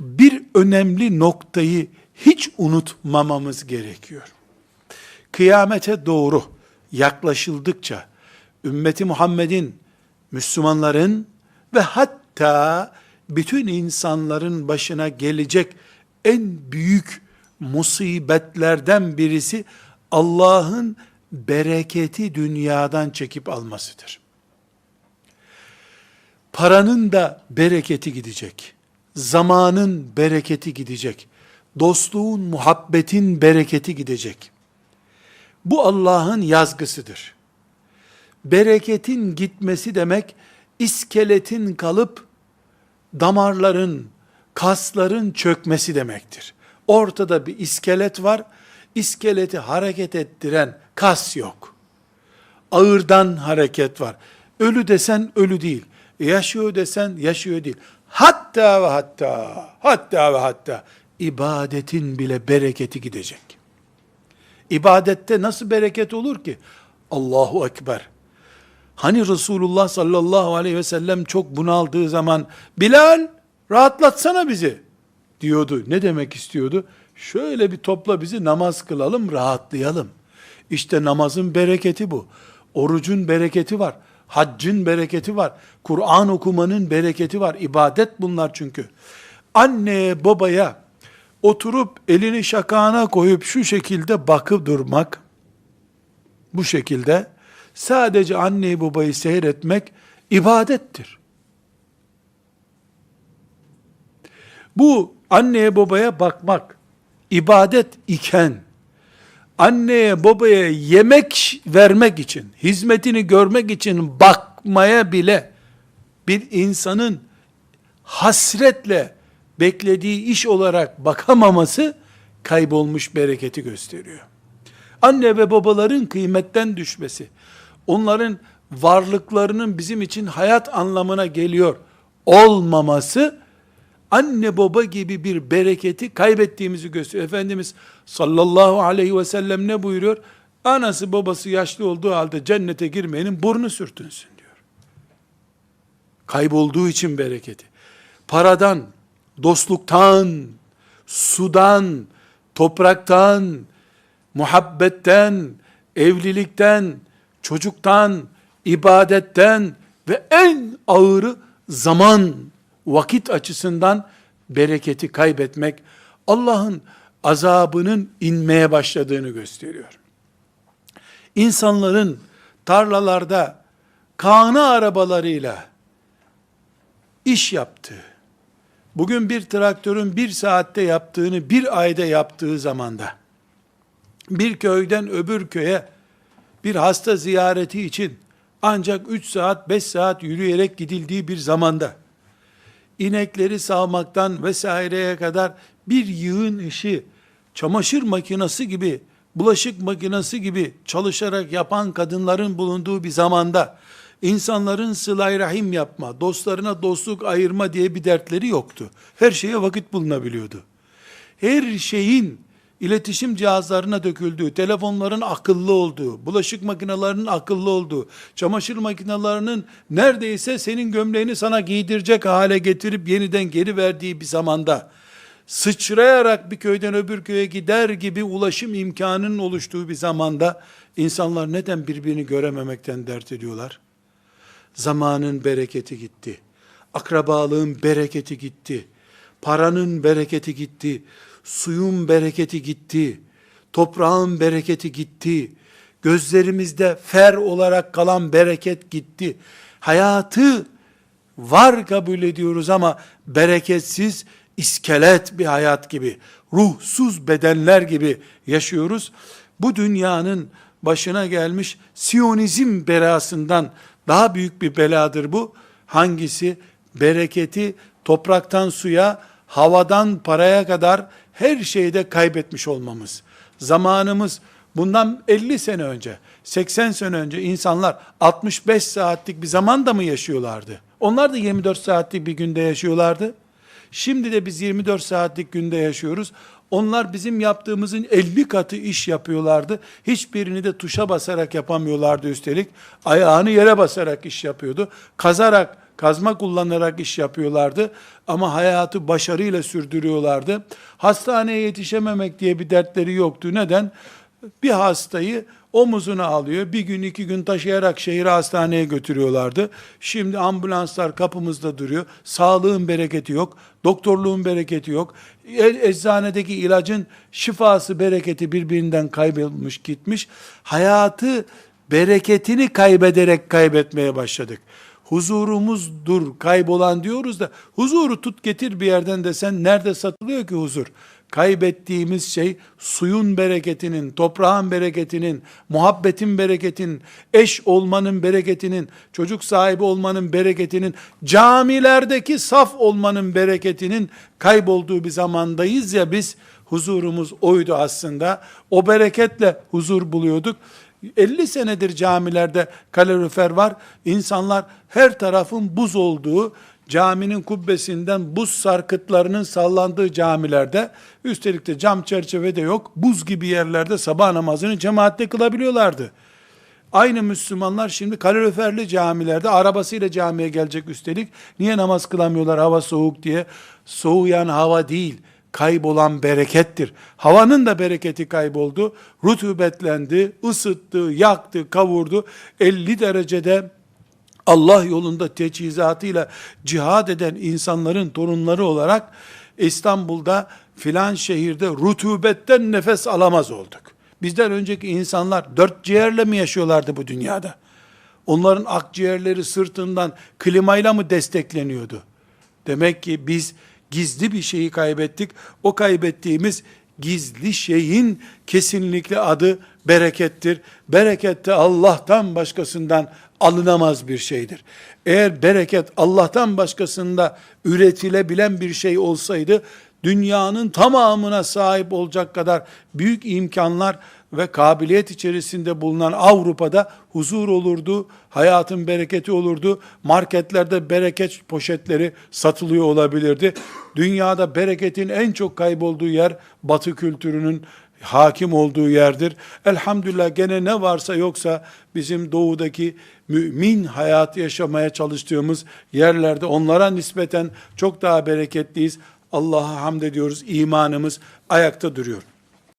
bir önemli noktayı hiç unutmamamız gerekiyor. Kıyamete doğru yaklaşıldıkça ümmeti Muhammed'in, Müslümanların ve hatta bütün insanların başına gelecek en büyük musibetlerden birisi Allah'ın bereketi dünyadan çekip almasıdır. Paranın da bereketi gidecek. Zamanın bereketi gidecek. Dostluğun, muhabbetin bereketi gidecek. Bu Allah'ın yazgısıdır. Bereketin gitmesi demek iskeletin kalıp damarların, kasların çökmesi demektir. Ortada bir iskelet var. İskeleti hareket ettiren kas yok. Ağırdan hareket var. Ölü desen ölü değil. Yaşıyor desen yaşıyor değil. Hatta ve hatta, hatta ve hatta ibadetin bile bereketi gidecek. İbadette nasıl bereket olur ki? Allahu Ekber. Hani Resulullah sallallahu aleyhi ve sellem çok bunaldığı zaman Bilal rahatlatsana bizi diyordu. Ne demek istiyordu? Şöyle bir topla bizi namaz kılalım rahatlayalım. İşte namazın bereketi bu. Orucun bereketi var. Haccın bereketi var. Kur'an okumanın bereketi var. İbadet bunlar çünkü. Anneye babaya oturup elini şakağına koyup şu şekilde bakıp durmak, bu şekilde sadece anneyi babayı seyretmek ibadettir. Bu anneye babaya bakmak ibadet iken anneye babaya yemek vermek için, hizmetini görmek için bakmaya bile bir insanın hasretle beklediği iş olarak bakamaması kaybolmuş bereketi gösteriyor. Anne ve babaların kıymetten düşmesi, onların varlıklarının bizim için hayat anlamına geliyor olmaması, anne baba gibi bir bereketi kaybettiğimizi gösteriyor. Efendimiz sallallahu aleyhi ve sellem ne buyuruyor? Anası babası yaşlı olduğu halde cennete girmeyenin burnu sürtünsün diyor. Kaybolduğu için bereketi. Paradan, dostluktan, sudan, topraktan, muhabbetten, evlilikten, çocuktan, ibadetten ve en ağırı zaman, vakit açısından bereketi kaybetmek Allah'ın azabının inmeye başladığını gösteriyor. İnsanların tarlalarda kana arabalarıyla iş yaptığı, bugün bir traktörün bir saatte yaptığını bir ayda yaptığı zamanda, bir köyden öbür köye bir hasta ziyareti için ancak 3 saat 5 saat yürüyerek gidildiği bir zamanda, inekleri sağmaktan vesaireye kadar bir yığın işi çamaşır makinesi gibi, bulaşık makinesi gibi çalışarak yapan kadınların bulunduğu bir zamanda insanların sılay rahim yapma, dostlarına dostluk ayırma diye bir dertleri yoktu. Her şeye vakit bulunabiliyordu. Her şeyin iletişim cihazlarına döküldüğü, telefonların akıllı olduğu, bulaşık makinelerinin akıllı olduğu, çamaşır makinelerinin neredeyse senin gömleğini sana giydirecek hale getirip yeniden geri verdiği bir zamanda, sıçrayarak bir köyden öbür köye gider gibi ulaşım imkanının oluştuğu bir zamanda, insanlar neden birbirini görememekten dert ediyorlar? Zamanın bereketi gitti. Akrabalığın bereketi gitti. Paranın bereketi gitti suyun bereketi gitti, toprağın bereketi gitti, gözlerimizde fer olarak kalan bereket gitti. Hayatı var kabul ediyoruz ama bereketsiz iskelet bir hayat gibi, ruhsuz bedenler gibi yaşıyoruz. Bu dünyanın başına gelmiş Siyonizm belasından daha büyük bir beladır bu. Hangisi? Bereketi topraktan suya, havadan paraya kadar her şeyde kaybetmiş olmamız. Zamanımız bundan 50 sene önce, 80 sene önce insanlar 65 saatlik bir zamanda mı yaşıyorlardı? Onlar da 24 saatlik bir günde yaşıyorlardı. Şimdi de biz 24 saatlik günde yaşıyoruz. Onlar bizim yaptığımızın 50 katı iş yapıyorlardı. Hiçbirini de tuşa basarak yapamıyorlardı üstelik. Ayağını yere basarak iş yapıyordu. Kazarak, kazma kullanarak iş yapıyorlardı ama hayatı başarıyla sürdürüyorlardı. Hastaneye yetişememek diye bir dertleri yoktu. Neden? Bir hastayı omuzuna alıyor. Bir gün iki gün taşıyarak şehir hastaneye götürüyorlardı. Şimdi ambulanslar kapımızda duruyor. Sağlığın bereketi yok. Doktorluğun bereketi yok. E- Eczanedeki ilacın şifası bereketi birbirinden kaybolmuş gitmiş. Hayatı bereketini kaybederek kaybetmeye başladık. Huzurumuzdur kaybolan diyoruz da huzuru tut getir bir yerden de sen nerede satılıyor ki huzur? Kaybettiğimiz şey suyun bereketinin, toprağın bereketinin, muhabbetin bereketinin, eş olmanın bereketinin, çocuk sahibi olmanın bereketinin, camilerdeki saf olmanın bereketinin kaybolduğu bir zamandayız ya biz huzurumuz oydu aslında. O bereketle huzur buluyorduk. 50 senedir camilerde kalorifer var. İnsanlar her tarafın buz olduğu, caminin kubbesinden buz sarkıtlarının sallandığı camilerde, üstelik de cam çerçeve de yok, buz gibi yerlerde sabah namazını cemaatle kılabiliyorlardı. Aynı Müslümanlar şimdi kaloriferli camilerde arabasıyla camiye gelecek üstelik. Niye namaz kılamıyorlar hava soğuk diye? Soğuyan hava değil, kaybolan berekettir. Havanın da bereketi kayboldu. Rutubetlendi, ısıttı, yaktı, kavurdu. 50 derecede Allah yolunda teçhizatıyla cihad eden insanların torunları olarak İstanbul'da filan şehirde rutubetten nefes alamaz olduk. Bizden önceki insanlar dört ciğerle mi yaşıyorlardı bu dünyada? Onların akciğerleri sırtından klimayla mı destekleniyordu? Demek ki biz gizli bir şeyi kaybettik. O kaybettiğimiz gizli şeyin kesinlikle adı berekettir. Bereket de Allah'tan başkasından alınamaz bir şeydir. Eğer bereket Allah'tan başkasında üretilebilen bir şey olsaydı, dünyanın tamamına sahip olacak kadar büyük imkanlar ve kabiliyet içerisinde bulunan Avrupa'da huzur olurdu, hayatın bereketi olurdu, marketlerde bereket poşetleri satılıyor olabilirdi. Dünyada bereketin en çok kaybolduğu yer batı kültürünün hakim olduğu yerdir. Elhamdülillah gene ne varsa yoksa bizim doğudaki mümin hayatı yaşamaya çalıştığımız yerlerde onlara nispeten çok daha bereketliyiz. Allah'a hamd ediyoruz. İmanımız ayakta duruyor.